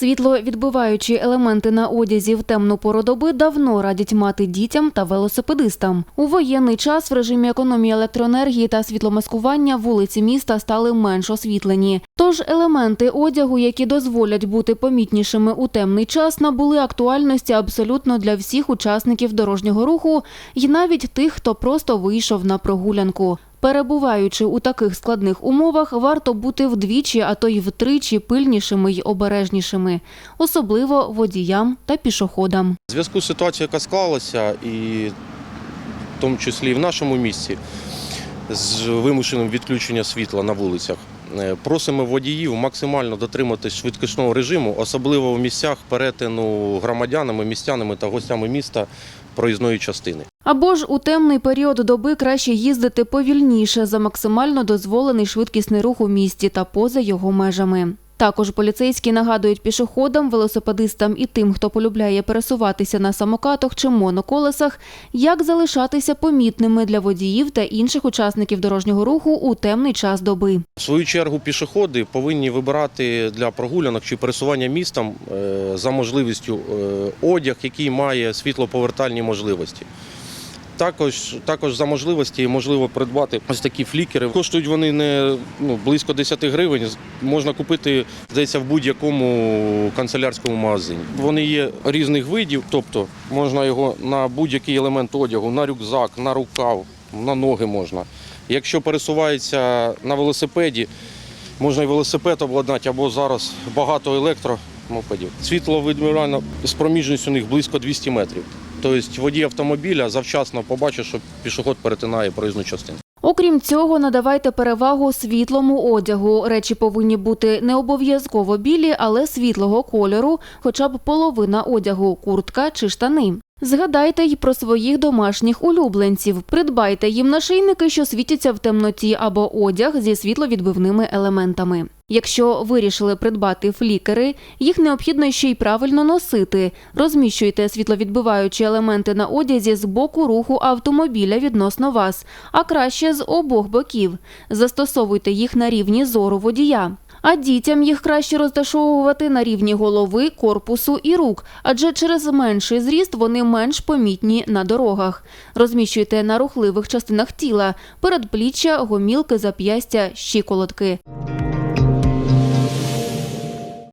Світловідбиваючі елементи на одязі в темну пору доби давно радять мати дітям та велосипедистам. У воєнний час в режимі економії електроенергії та світломаскування вулиці міста стали менш освітлені. Тож елементи одягу, які дозволять бути помітнішими у темний час, набули актуальності абсолютно для всіх учасників дорожнього руху і навіть тих, хто просто вийшов на прогулянку. Перебуваючи у таких складних умовах, варто бути вдвічі, а то й втричі пильнішими й обережнішими, особливо водіям та пішоходам. В зв'язку з ситуацією, яка склалася, і в тому числі і в нашому місті, з вимушеним відключенням світла на вулицях, е, просимо водіїв максимально дотриматись швидкісного режиму, особливо в місцях перетину громадянами, містянами та гостями міста проїзної частини. Або ж у темний період доби краще їздити повільніше за максимально дозволений швидкісний рух у місті та поза його межами. Також поліцейські нагадують пішоходам, велосипедистам і тим, хто полюбляє пересуватися на самокатах чи моноколесах, як залишатися помітними для водіїв та інших учасників дорожнього руху у темний час доби. В свою чергу пішоходи повинні вибирати для прогулянок чи пересування містом е, за можливістю е, одяг, який має світлоповертальні можливості. Також, також за можливості можливо придбати ось такі флікери. Коштують вони не ну, близько 10 гривень. Можна купити, здається, в будь-якому канцелярському магазині. Вони є різних видів, тобто можна його на будь-який елемент одягу, на рюкзак, на рукав, на ноги можна. Якщо пересувається на велосипеді, можна і велосипед обладнати, або зараз багато електромопедів. Світловідміральна спроміжність у них близько 200 метрів. Тобто водій автомобіля завчасно побачить, що пішоход перетинає проїзну частину. Окрім цього, надавайте перевагу світлому одягу. Речі повинні бути не обов'язково білі, але світлого кольору, хоча б половина одягу, куртка чи штани. Згадайте й про своїх домашніх улюбленців. Придбайте їм нашийники, що світяться в темноті, або одяг зі світловідбивними елементами. Якщо вирішили придбати флікери, їх необхідно ще й правильно носити. Розміщуйте світловідбиваючі елементи на одязі з боку руху автомобіля відносно вас, а краще з обох боків. Застосовуйте їх на рівні зору водія. А дітям їх краще розташовувати на рівні голови, корпусу і рук, адже через менший зріст вони менш помітні на дорогах. Розміщуйте на рухливих частинах тіла, передпліччя, гомілки, зап'ястя, щиколотки.